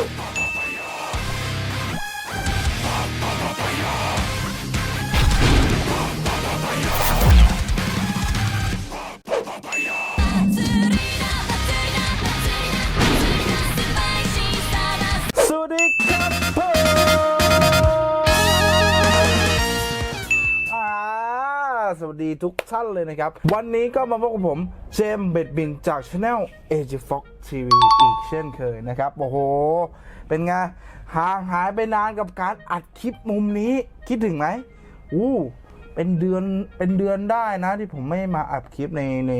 Oh! สวัสดีทุกท่านเลยนะครับ วันนี้ก็มาพบกับผมเจมส์เบ็ดบินจากช anel a g Fox TV อีกเช่นเคยนะครับ โอ้โห เป็นไง ห่างหายไปนานกับการอัดคลิปมุมนี้คิดถึงไหมอู้เป็นเดือนเป็นเดือนได้นะที่ผมไม่มาอัดคลิปในใน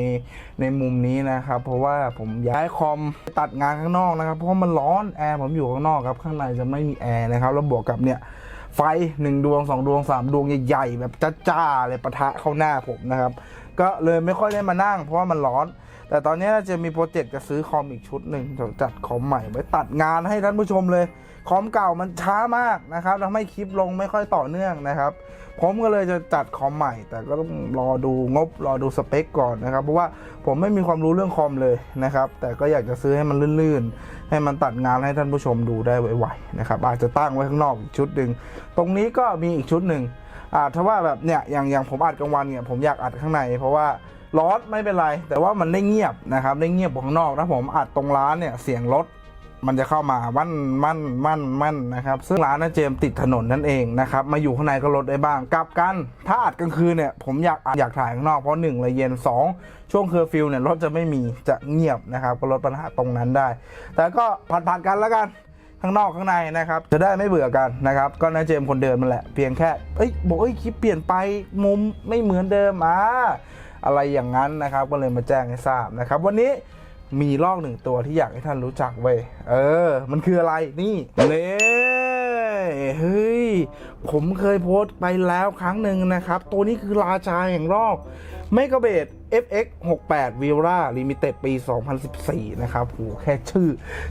ในมุมนี้นะครับ เพราะว่าผมย้ายคอมตัดงานข้างนอกนะครับ เพราะมันร้อนแอร์ผมอยู่ข้างนอกครับ ข้างในจะไม่มีแอร์นะครับแล้วบวกกับเนี่ย ไฟหนึ่งดวงสองดวงสามดวงใหญ่ๆแบบจ้าๆเลยปะทะเข้าหน้าผมนะครับ ก็เลยไม่ค่อยได้มานั่ง เพราะว่ามันร้อน แต่ตอนนี้จะมีโปรเจกต์จะซื้อคอมอีกชุดหนึ่งจะจัดคอมใหม่ไว้ตัดงานให้ท่านผู้ชมเลย คอมเก่ามันช้ามากนะครับทำให้คลิปลงไม่ค่อยต่อเนื่องนะครับผมก็เลยจะจัดคอมใหม่ แต่ก็ต้องรอดูงบรอดูสเปคก่อนนะครับ เพราะว่าผมไม่มีความรู้เรื่องคอมเลยนะครับ แต่ก็อยากจะซื้อให้มันลื่นๆ ให้มันตัดงานให้ท่านผู้ชมดูได้ไวๆนะครับ อาจจะตั้งไว้ข้างนอกอีกชุดหนึ่ง ตรงนี้ก็มีอีกชุดหนึ่งอ่าถ้าว่าแบบเนี่ยอย่างอย่างผมอัดกลางวันเนี่ยผมอยากอัดข้างใน เพราะว่าร้อนไม่เป็นไร แต่ว่ามันได้เงียบนะครับได้เงียบกว่าข้างนอกถ้าผมอัดตรงร้านเนี่ยเสียงรถ มันจะเข้ามามั่นมั่นมั่นมั่นนะครับ ซึ่งร้านนะเจมติดถนนนั่นเองนะครับ มาอยู่ข้างในก็ลดได้บ้าง กลับกัน ถ้าอัดกลางคืนเนี่ย ผมอยากอยากถ่ายข้างนอกเพราะหนึ่งเลยเย็นสองช่วงเคอร์ฟิวเนี่ยรถจะไม่มีจะเงียบนะครับ ก็ลดปัญหาตรงนั้นได้ แต่ก็ผัดผัดๆกันแล้วกันข้างนอกข้างในนะครับ จะได้ไม่เบื่อกันนะครับ ก็นาเจมคนเดิมมันแหละ เพียงแค่เอ้ยบอกเอ้ยคลิปเปลี่ยนไปมุมไม่เหมือนเดิมอ่าอะไรอย่างนั้นนะครับ ก็เลยมาแจ้งให้ทราบนะครับ วันนี้ มีลอกหนึ่งตัวที่อยากให้ท่านรู้จักเว้ย เออ มันคืออะไรนี่เน่เฮ้ย ผมเคยโพสต์ไปแล้วครั้งหนึ่งนะครับ ตัวนี้คือราชาแห่งลอกเมกะเบด FX 68 v i r a Limited ปี 2014 นะครับโหแค่ชื่อ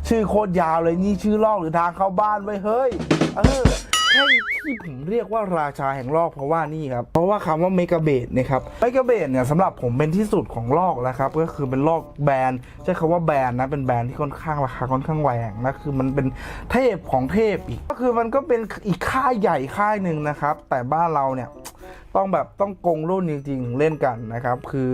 ชื่อโคตรยาวเลยนี่ชื่อลอกหรือทางเข้าบ้านไว้เฮ้ย เออ แค่ที่ผมเรียกว่าราชาแห่งลอกเพราะว่านี่ครับ เพราะว่าคำว่าเมกะเบดเนี่ยครับ เมกะเบดเนี่ยสำหรับผมเป็นที่สุดของลอกแล้วครับ ก็คือเป็นลอกแบรนด์ใช้คำว่าแบรนด์นะ เป็นแบรนด์ที่ค่อนข้างราคาค่อนข้างแหวงนะ คือมันเป็นเทพของเทพอีก ก็คือมันก็เป็นอีกค่ายใหญ่ค่ายหนึ่งนะครับ แต่บ้านเราเนี่ย ต้องแบบต้องกงรุ่นจริง ๆ เล่นกันนะครับ คือ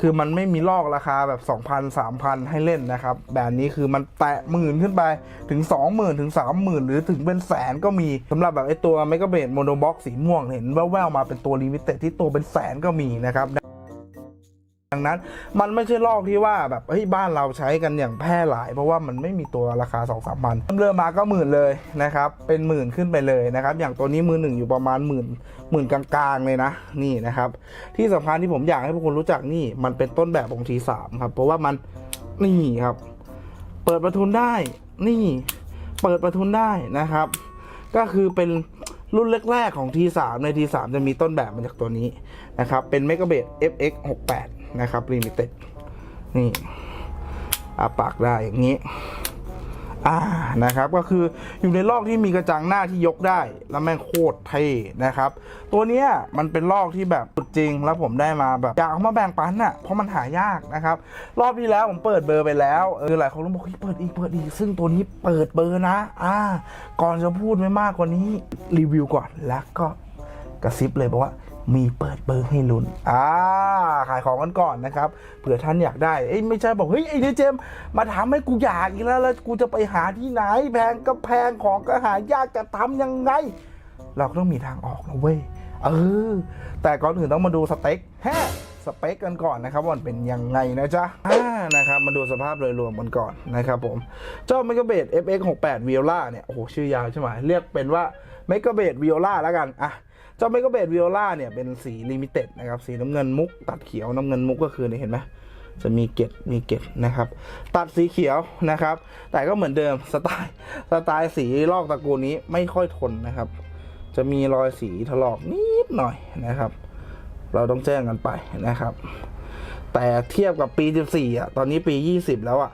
คือมันไม่มีลอกราคาแบบ 2,000 3,000 ให้เล่นนะครับ แบบนี้คือมันแตะหมื่นขึ้นไปถึง 20,000 ถึง 30,000 หรือถึงเป็นแสนก็มีสำหรับแบบไอ้ตัวเมกะเบดโมโนบ็อกสีม่วงเห็นแว่วๆมาเป็นตัวลิมิเต็ดที่ตัวเป็นแสนก็มีนะครับ นั้น มันไม่ใช่ลอกที่ว่าแบบเฮ้ยบ้านเราใช้กันอย่างแพร่หลาย เพราะว่ามันไม่มีตัวราคา2องสามพันเริ่มมาก็หมื่นเลยนะครับเป็นหมื่นขึ้นไปเลยนะครับอย่างตัวนี้มือหนึ่งอยู่ประมาณหมื่นหมื่นกลางๆเลยนะนี่นะครับที่สำคัญที่ผมอยากให้พวกคุณรู้จักนี่มันเป็นต้นแบบของทีสามครับเพราะว่ามันนี่ครับ เปิดประทุนได้นี่เปิดประทุนได้นะครับ ก็คือเป็นรุ่นแรกๆของ T3 ใน T3 จะมีต้นแบบมาจากตัวนี้นะครับ เป็น m e g a b a t FX 68 นะครับ Limited นี่อาปากได้อย่างนี้อ่านะครับก็คืออยู่ในลอกที่มีกระจังหน้าที่ยกได้ แล้วแม่งโคตรเท่นะครับ ตัวเนี้ยมันเป็นลอกที่แบบจริงแล้วผมได้มาแบบอยากเอามาแบ่งปันอะเพราะมันหายากนะครับรอบที่แล้วผมเปิดเบอร์ไปแล้วเออหลายคนบอกเฮ้ยเปิดอีกเปิดอีกซึ่งตัวนี้เปิดเบอร์นะ อ่า ก่อนจะพูดไม่มากกว่านี้รีวิวก่อนแล้วก็กระซิบเลยบอกว่า มีเปิดเบอร์ให้ลุ้นอ่าขายของกันก่อนนะครับเผื่อท่านอยากได้เอ้ยไม่ใช่บอกเฮ้ยไอ้เนยเจมมาถามให้กูอยากอีกแล้วแล้วกูจะไปหาที่ไหนแพงก็แพงของก็หายากจะทำยังไง เราก็ต้องมีทางออกนะเว้ยเออ แต่ก่อนอื่นต้องมาดูสเต็กแฮะสเปคกันก่อนนะครับว่ามันเป็นยังไงนะจ๊ะอ่านะครับมาดูสภาพโดยรวมกันก่อนนะครับผม เจ้า m e g a b a t FX 68 Viola เนี่ย โอ้โห ชื่อยาวใช่ไหมเรียกเป็นว่า m e g a b a t Viola แล้วกัน อะ เจ้า m e g a b a t Viola เนี่ยเป็นสีลิมิเต็ดนะครับ สีน้ำเงินมุก ตัดเขียวน้ำเงินมุกก็คือนี่เห็นไหมจะมีเก็ดมีเก็ดนะครับ ตัดสีเขียวนะครับ แต่ก็เหมือนเดิมสไตล์สไตล์สีลอกตระกูลนี้ไม่ค่อยทนนะครับ จะมีรอยสีถลอกนิดหน่อยนะครับ เราต้องแจ้งกันไปนะครับ แต่เทียบกับปี 14อะตอนนี้ปี 20 แล้วอะ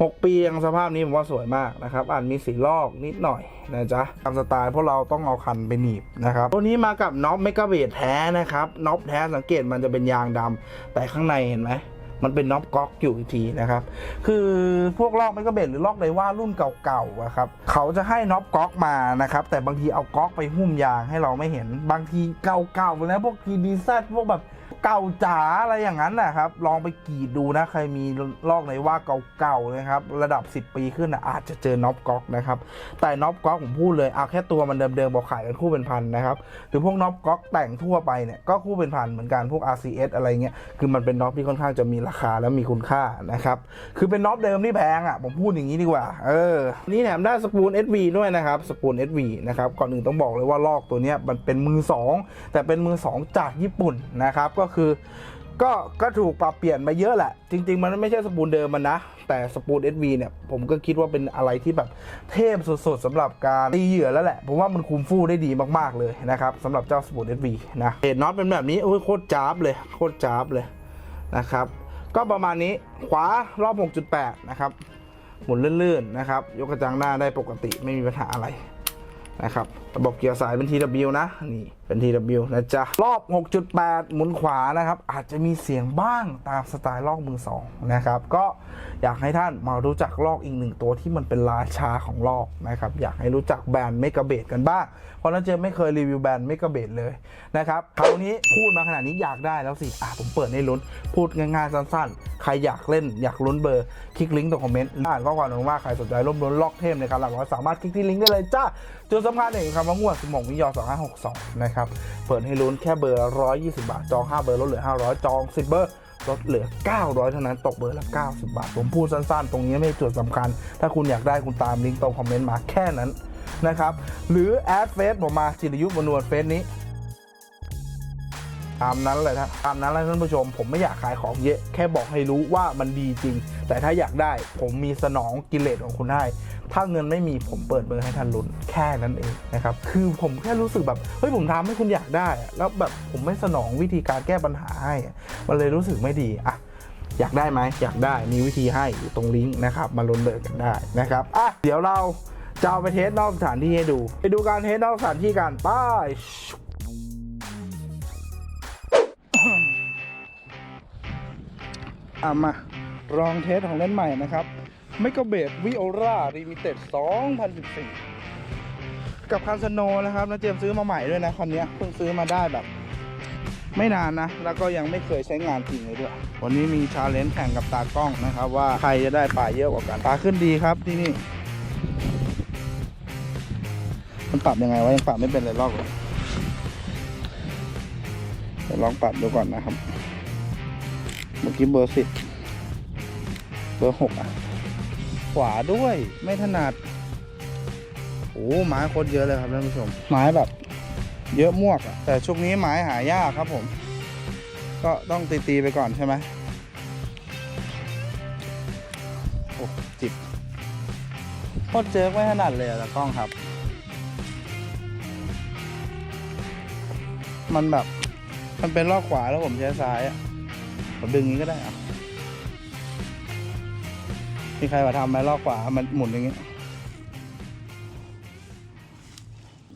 6 ปียังสภาพนี้ผมว่าสวยมากนะครับอาจมีสีลอกนิดหน่อยนะจ๊ะตามสไตล์พราะเราต้องเอาคันไปหนีบนะครับตัวนี้มากับน็อปเมกะเบดแท้นะครับน็อปแท้สังเกตมันจะเป็นยางดำแต่ข้างในเห็นไหมมันเป็นน็อปก๊อกอยู่อีกทีนะครับ คือพวกลอกไม่ก็เบดหรือลอกไดว่ารุ่นเก่าๆอะครับ เขาจะให้น็อปก๊อกมานะครับ แต่บางทีเอาก๊อกไปหุ้มยางให้เราไม่เห็น บางทีเก่าๆแล้วพวกทีดีซพวกแบบ เก่าจ๋าอะไรอย่างนั้นนะครับ ลองไปกรีดดูนะ ใครมีลอกไดว่าเก่าๆนะครับ ระดับ 10 ปีขึ้นนะอาจจะเจอน็อปก๊อกนะครับ แต่น็อปก๊อกผมพูดเลย เอาแค่ตัวมันเดิมๆบอกขายกันคู่เป็นพันนะครับ หรือพวกน็อปก๊อกแต่งทั่วไปเนี่ยก็คู่เป็นพันเหมือนกันพวก RCS อะไรเงี้ย คือมันเป็นน็อปที่ค่อนข้างจะมีราคาและมีคุณค่านะครับ คือเป็นน็อปเดิมที่แพงอะ ผมพูดอย่างนี้ดีกว่า เออ นี่แถมได้สปูล SV ด้วยนะครับ สปูล SV นะครับ ก่อนอื่นต้องบอกเลยว่าลอกตัวเนี้ยมันเป็นมือ2แต่เป็นมือ2จากญี่ปุ่นนะครับ ก็คือ ก็ก็ถูกปรับเปลี่ยนมาเยอะแหละ จริง ๆ มันไม่ใช่สปูลเดิมมันนะ แต่สปูล SV เนี่ย ผมก็คิดว่าเป็นอะไรที่แบบเทพสุดๆสำหรับการตีเหยื่อแล้วแหละ ผมว่ามันคุมฟู่ได้ดีมากๆเลยนะครับสำหรับเจ้าสปูล SV นะเห็นน็อตเป็นแบบนี้โอ้ยโคตรจ้าบเลยโคตรจ้าบเลยนะครับก็ประมาณนี้ขวารอบ 6.8 นะครับ หมุนลื่นๆนะครับ ยกกระจังหน้าได้ปกติไม่มีปัญหาอะไรนะครับระบบเกียร์สายเป็น TW นะ นี่เป็น TW นะจ๊ะ รอบ 6.8 หมุนขวานะครับ อาจจะมีเสียงบ้างตามสไตล์ลอกมือสองนะครับ ก็อยากให้ท่านมารู้จักลอกอีกหนึ่งตัวที่มันเป็นราชาของลอกนะครับ อยากให้รู้จักแบรนด์เมกะเบดกันบ้าง เพราะนั้นเจมไม่เคยรีวิวแบรนด์เมกะเบดเลยนะครับคราวนี้พูดมาขนาดนี้อยากได้แล้วสิอะผมเปิดให้ลุ้น พูดง่ายๆสั้นๆ ใครอยากเล่นอยากลุ้นเบอร์ คลิกลิงก์ตรงคอมเมนต์อ่านข้อความลงว่าใครสนใจร่วมลุ้นลอกเทมในการหลักร้อยสามารถคลิกที่ลิงก์ได้เลยจ้าจุดสำคัญหนึ่งคำว่างวดสมองวิยอ2562 นะครับ เปิดให้ลุ้นแค่เบอร์ 120 บาท จอง 5 เบอร์ลดเหลือ 500 จอง 10 เบอร์ลดเหลือ 900 เท่านั้น ตกเบอร์ละ 90 บาท ผมพูดสั้นๆ ตรงนี้ไม่จุดสำคัญ ถ้าคุณอยากได้คุณตามลิงก์ตรงคอมเมนต์มาแค่นั้นนะครับ หรือแอดเฟซผมมาจิรยุทธมนวลเฟซนี้ ตามนั้นเลยนะตามนั้นเลยท่านผู้ชม ผมไม่อยากขายของเยอะ แค่บอกให้รู้ว่ามันดีจริง แต่ถ้าอยากได้ผมมีสนองกิเลสของคุณให้ถ้าเงินไม่มีผมเปิดเบอร์ให้ท่านลุ้นแค่นั้นเองนะครับคือผมแค่รู้สึกแบบเฮ้ยผมทำให้คุณอยากได้ แล้วแบบผมไม่สนองวิธีการแก้ปัญหาให้มันเลยรู้สึกไม่ดีอะอยากได้ไหมอยากได้มีวิธีให้อยู่ตรงลิงก์นะครับมาลุ้นเบอร์กันได้นะครับอะเดี๋ยวเราจะเอาไปเทสนอกสถานที่ให้ดู ไปดูการเทสนอกสถานที่กันไป้าย อะมาลองเทสของเล่นใหม่นะครับไมโครเบดวิโอรารีมิเต็ด2014 กับคันสโนนะครับนะเจมซื้อมาใหม่ด้วยนะคันนี้เพิ่งซื้อมาได้แบบ ไม่นานนะ แล้วก็ยังไม่เคยใช้งานจริงเลยด้วย วันนี้มีชาเลนจ์แข่งกับตากล้องนะครับ ว่าใครจะได้ปลาเยอะกว่ากันปลาขึ้นดีครับที่นี่มันปรับยังไงวะยังปรับไม่เป็นเลยลอกเลยลองปรับดูก่อนนะครับ เมื่อกี้เบอร์สิบเบอร์หกอะ ขวาด้วยไม่ถนัดโอ้ไม้โคตรเยอะเลยครับท่านผู้ชม ไม้แบบ เยอะมวกอะแต่ช่วงนี้ไม้หายากครับผม ก็ต้องตีๆไปก่อนใช่ไหมโอ้จิบโคตรเจ๊กไม่ถนัดเลยอะกล้องครับ มันแบบ มันเป็นลอกขวาแล้วผมใช้ซ้ายอะ ผมดึงอย่างนี้ก็ได้อะมีใครมาทำไหมลอกขวามันหมุนอย่างนี้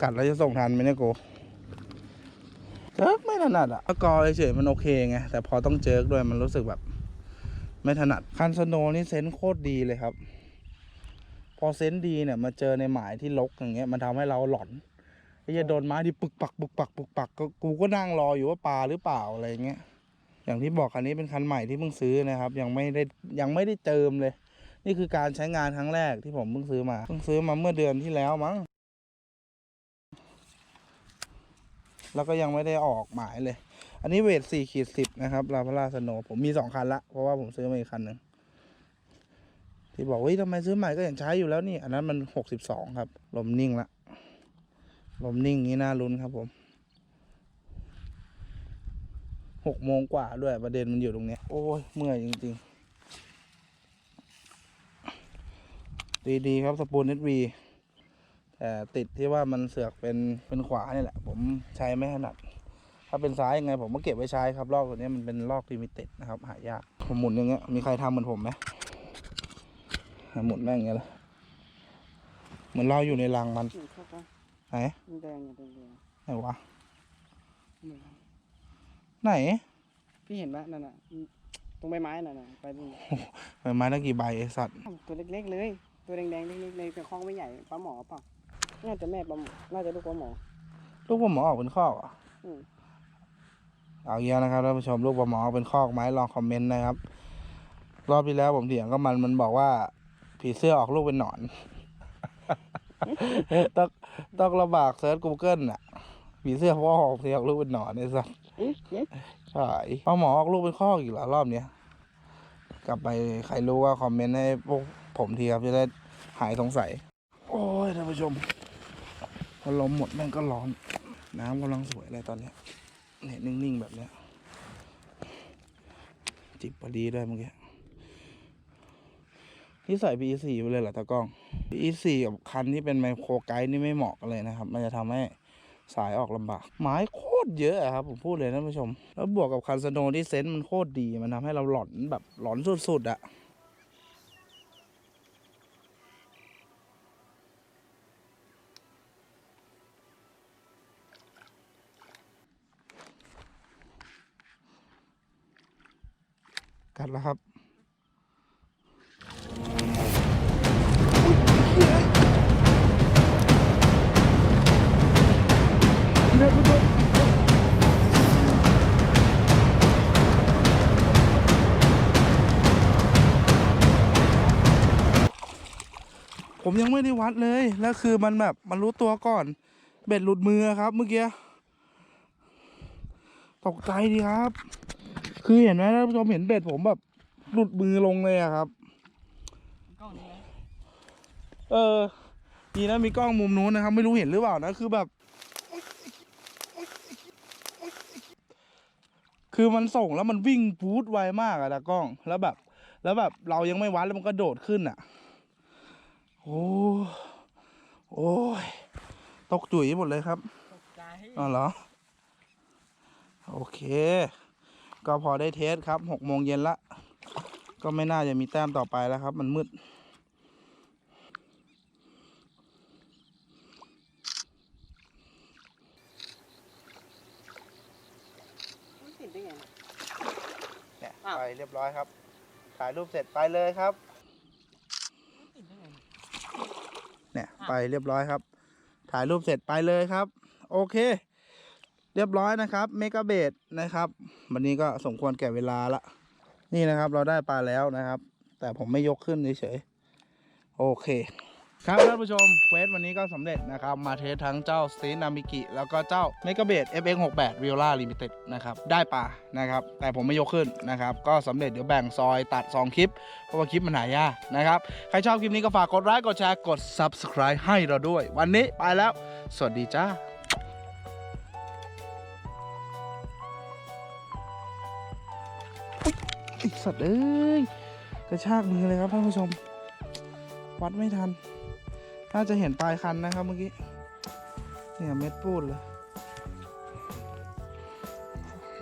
กัดแล้วจะส่งทันไหมเนี่ยโกเจิกไม่ถนัดอะถ้ากอเฉยมันโอเคไง แต่พอต้องเจิกด้วยมันรู้สึกแบบ ไม่ถนัด คันสโนนี่เซนโคตรดีเลยครับ พอเซนดีเนี่ยมาเจอในหมายที่ลกอย่างเงี้ย มันทำให้เราหลอนไอ้จะโดนไม้ที่ปึกปักปึกปักปึกปักก็กูก็นั่งรออยู่ว่าปลาหรือเปล่าอะไรเงี้ย อย่างที่บอกคันนี้เป็นคันใหม่ที่เพิ่งซื้อนะครับ ยังไม่ได้ยังไม่ได้เติมเลย นี่คือการใช้งานครั้งแรกที่ผมเพิ่งซื้อมาเพิ่งซื้อมาเมื่อเดือนที่แล้วมั้งแล้วก็ยังไม่ได้ออกหมายเลย อันนี้เวทสี่ขีดสิบนะครับลาพาราสโนผมมีสองคันละ เพราะว่าผมซื้อมาอีกคันหนึ่งที่บอกว่าทำไมซื้อใหม่ก็ยังใช้อยู่แล้วนี่ อันนั้นมันหกสิบสองครับ ลมนิ่งละ ลมนิ่งนี้น่าลุ้นครับผม หกโมงกว่าด้วยประเด็นมันอยู่ตรงเนี้ยโอ้ยเมื่อยจริงๆ ดีๆครับสปูนเอสวีแต่ติดที่ว่ามันเสือกเป็นเป็นขวานี่แหละ ผมใช้ไม่ถนัด ถ้าเป็นซ้ายยังไง ผมก็เก็บไว้ใช้ครับลอกตัวนี้มันเป็นลอกลิมิเต็ดนะครับ หายากผมหมุนอย่างเงี้ยมีใครทำเหมือนผมไหมหมุนแม่งอย่างเงี้ยเลยเหมือนเราอยู่ในรังมันนี่เข้าไปไหนมันแดงอยู่แดงไหนวะๆนี่ ไหนพี่เห็นไหมนั่นน่ะอืมตรงใบไม้น่ะนะไปตรงใบไม้ตั้งกี่ใบไอสัตว์ตัวเล็กๆเลย ตัวแดงๆเล็กๆเลยแต่คลองไม่ใหญ่ปลาหมอเปล่าน่าจะแม่ปลาหมอน่าจะลูกปลาหมอลูกปลาหมอออกเป็นคอกเหรอะอืมเอาเยอะนะครับท่านผู้ชมลูกปลาหมอออกเป็นคอกไหมลองคอมเมนต์นะครับ รอบที่แล้วผมเถียงก็มันมันบอกว่า ผีเสื้อออกลูกเป็นหนอน ต้องต้องลำบากเซิร์ช Google อะ ผีเสื้อเพราะว่าออกเสียออกลูกเป็นหนอนไอ้สัส ใช่ปลาหมอออกลูกเป็นคอกอีกเหรอรอบเนี้ยกลับไปใครรู้ว่าคอมเมนต์ให้พวกผมทีครับจะได้หายสงสัย โอ้ยท่านผู้ชมพอลมหมดแม่งก็ร้อน น้ำกำลังสวยเลยตอนเนี้ยเนี่ยนิ่งๆแบบเนี้ยจิบพอดีด้วยเมื่อกี้ที่ใส่ PE4 ไปเลยเหรอตากล้อง PE4 กับคันที่เป็นไมโครไกด์นี่ไม่เหมาะกันเลยนะครับ มันจะทำให้ สายออกลำบาก ไม้โคตรเยอะอะครับผมพูดเลยท่านผู้ชม แล้วบวกกับคันสโนที่เซนส์มันโคตรดีมันทำให้เราหลอนแบบหลอนสุดๆอะกัดแล้วครับ ผมยังไม่ได้วัดเลย แล้วคือมันแบบมันรู้ตัวก่อน เบ็ดหลุดมือครับ เมื่อกี้ ตกใจดีครับ คือเห็นไหมท่านผู้ชมเห็นเบ็ดผมแบบ หลุดมือลงเลยอะครับกล้องนี้ไหมเออดีนะมีกล้องมุมนู้นนะครับ ไม่รู้เห็นหรือเปล่านะ คือแบบ คือมันส่งแล้วมันวิ่งพูดไวมากอะตากล้อง แล้วแบบ แล้วแบบเรายังไม่วัดแล้วมันก็โดดขึ้นอะโอ้โอ้ยตกจุ๋ยหมดเลยครับตกใจอ๋อเหรอ โอเค ก็พอได้เทสครับหกโมงเย็นละ ก็ไม่น่าจะมีแต้มต่อไปแล้วครับ มันมืด มันติดได้ไง เนี่ย อ้าว ไปเรียบร้อยครับ ถ่ายรูปเสร็จไปเลยครับมันติดได้ไงเนี่ยไปเรียบร้อยครับ ถ่ายรูปเสร็จไปเลยครับ โอเค เรียบร้อยนะครับเมกะเบดนะครับ วันนี้ก็สมควรแก่เวลาละ นี่นะครับ เราได้ปลาแล้วนะครับ แต่ผมไม่ยกขึ้นเฉยๆโอเค ครับท่านผู้ชมเควสวันนี้ก็สำเร็จนะครับ มาเทสทั้งเจ้าซีนามิกิแล้วก็เจ้าเมกะเบด FX68 v i o l a Limited นะครับได้ปลานะครับ แต่ผมไม่ยกขึ้นนะครับ ก็สำเร็จเดี๋ยวแบ่งซอยตัด 2 คลิป เพราะว่าคลิปมันหายากนะครับ ใครชอบคลิปนี้ก็ฝากกดไลค์กดแชร์กด Subscribe ให้เราด้วย วันนี้ไปแล้ว สวัสดีจ้าสัตว์เอ้ยกระชากมือเลยครับท่านผู้ชม วัดไม่ทัน น่าจะเห็นปลายคันนะครับเมื่อกี้ เนี่ยเม็ดปูดเลย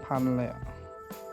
พันเลยอะ